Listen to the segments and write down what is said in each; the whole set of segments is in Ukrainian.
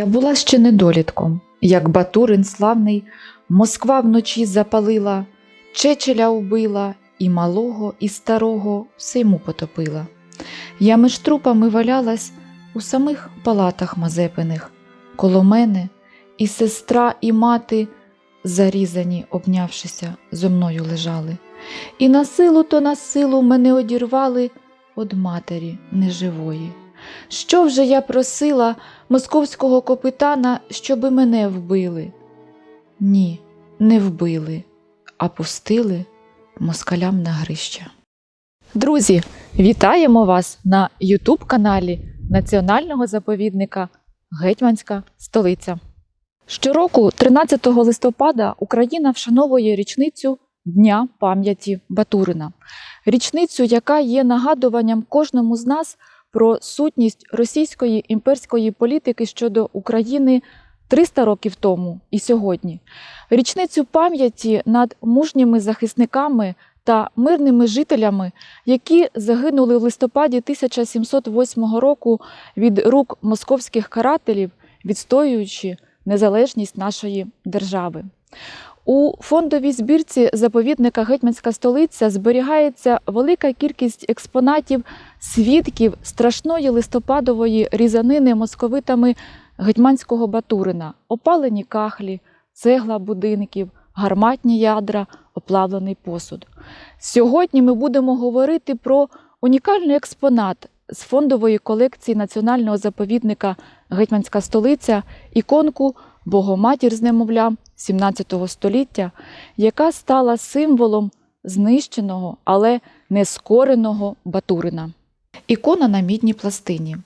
Я була ще недолітком, як Батурин славний, Москва вночі запалила, Чечеля убила, і малого, і старого все йому потопила. Я між трупами валялась у самих палатах Мазепиних, коло мене і сестра, і мати, зарізані, обнявшися, зо мною лежали. І на силу то на силу мене одірвали од матері неживої. Що вже я просила московського капітана, щоби мене вбили? Ні, не вбили, а пустили москалям на грища. Друзі, вітаємо вас на Ютуб каналі Національного заповідника Гетьманська столиця. Щороку, 13 листопада, Україна вшановує річницю Дня пам'яті Батурина, річницю, яка є нагадуванням кожному з нас про сутність російської імперської політики щодо України 300 років тому і сьогодні, річницю пам'яті над мужніми захисниками та мирними жителями, які загинули в листопаді 1708 року від рук московських карателів, відстоюючи незалежність нашої держави. У фондовій збірці заповідника Гетьманська столиця зберігається велика кількість експонатів свідків страшної листопадової різанини московитами гетьманського Батурина, опалені кахлі, цегла будинків, гарматні ядра, оплавлений посуд. Сьогодні ми будемо говорити про унікальний експонат з фондової колекції національного заповідника Гетьманська столиця, іконку Богоматір з немовлям 17 століття, яка стала символом знищеного, але нескореного Батурина. Ікона на мідній пластині.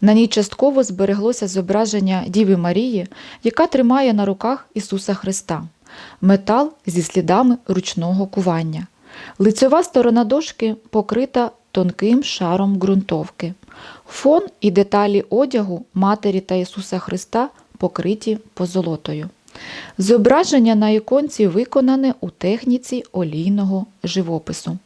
На ній частково збереглося зображення Діви Марії, яка тримає на руках Ісуса Христа, метал зі слідами ручного кування. Лицьова сторона дошки покрита тонким шаром ґрунтовки. Фон і деталі одягу Матері та Ісуса Христа покриті позолотою. Зображення на іконці виконане у техніці олійного живопису.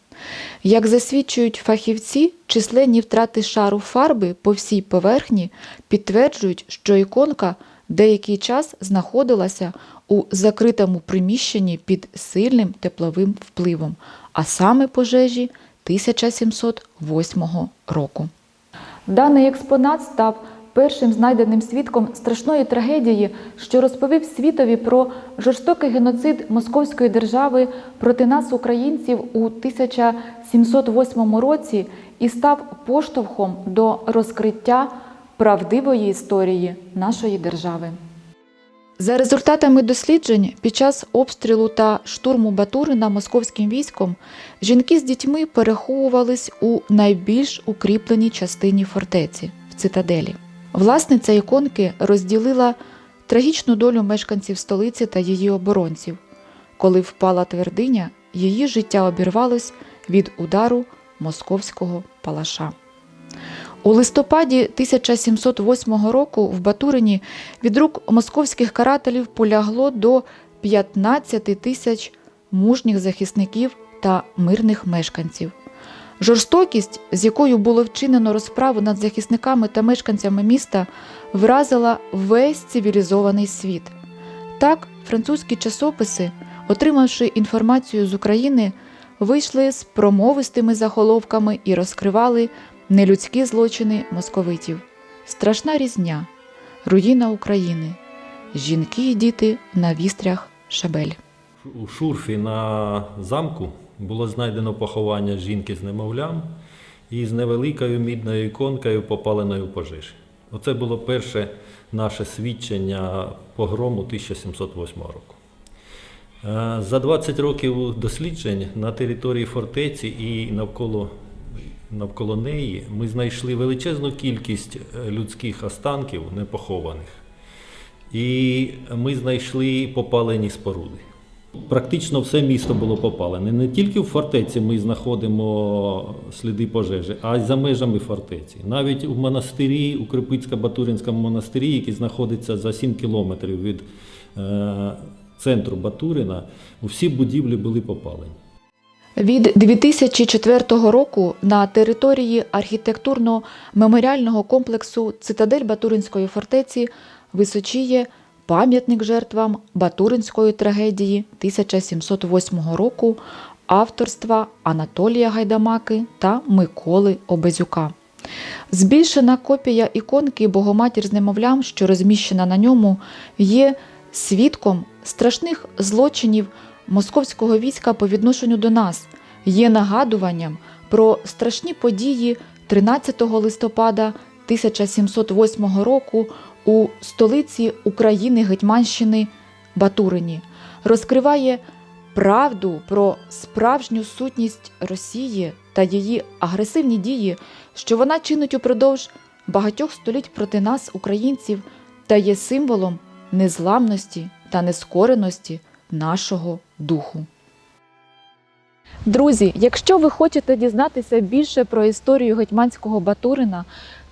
Як засвідчують фахівці, численні втрати шару фарби по всій поверхні підтверджують, що іконка деякий час знаходилася у закритому приміщенні під сильним тепловим впливом, а саме пожежі 1708 року. Даний експонат став першим знайденим свідком страшної трагедії, що розповів світові про жорстокий геноцид Московської держави проти нас, українців, у 1708 році і став поштовхом до розкриття правдивої історії нашої держави. За результатами досліджень, під час обстрілу та штурму Батурина московським військом жінки з дітьми переховувались у найбільш укріпленій частині фортеці в цитаделі. Власниця іконки розділила трагічну долю мешканців столиці та її оборонців. Коли впала твердиня, її життя обірвалось від удару московського палаша. У листопаді 1708 року в Батурині від рук московських карателів полягло до 15 тисяч мужніх захисників та мирних мешканців. Жорстокість, з якою було вчинено розправу над захисниками та мешканцями міста, вразила весь цивілізований світ. Так, французькі часописи, отримавши інформацію з України, вийшли з промовистими заголовками і розкривали нелюдські злочини московитів, страшна різня, руїна України, жінки і діти на вістрях шабель. У шурфі на замку було знайдено поховання жінки з немовлям і з невеликою мідною іконкою попаленою пожежі. Оце було перше наше свідчення погрому 1708 року. Е, За 20 років досліджень на території фортеці і навколо, навколо неї ми знайшли величезну кількість е, людських останків непохованих. І ми знайшли попалені споруди. Практично все місто було попалене. Не тільки в фортеці ми знаходимо сліди пожежі, а й за межами фортеці. Навіть у монастирі, у Крипицько-Батуринському монастирі, який знаходиться за 7 кілометрів від е, центру Батурина, всі будівлі були попалені. Від 2004 року на території архітектурно-меморіального комплексу Цитадель Батуринської фортеці височіє пам'ятник жертвам Батуринської трагедії 1708 року авторства Анатолія Гайдамаки та Миколи Обезюка. Збільшена копія іконки Богоматір з немовлям, що розміщена на ньому, є свідком страшних злочинів московського війська по відношенню до нас, є нагадуванням про страшні події 13 листопада 1708 року у столиці України Гетьманщини Батурині, розкриває правду про справжню сутність Росії та її агресивні дії, що вона чинить упродовж багатьох століть проти нас, українців, та є символом незламності та нескореності нашого духу. Друзі, якщо ви хочете дізнатися більше про історію гетьманського Батурина,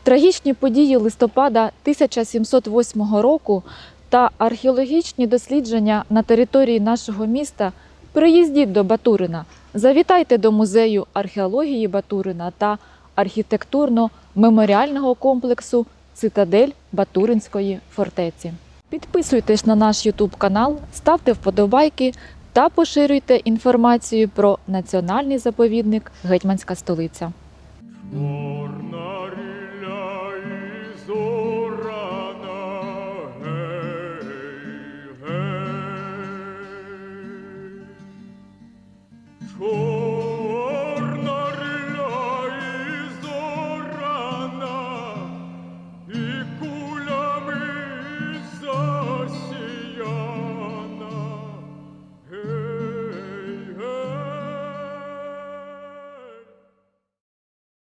трагічні події листопада 1708 року та археологічні дослідження на території нашого міста, приїздіть до Батурина, завітайте до музею археології Батурина та архітектурно-меморіального комплексу Цитадель Батуринської фортеці. Підписуйтесь на наш YouTube канал, ставте вподобайки та поширюйте інформацію про національний заповідник Гетьманська столиця.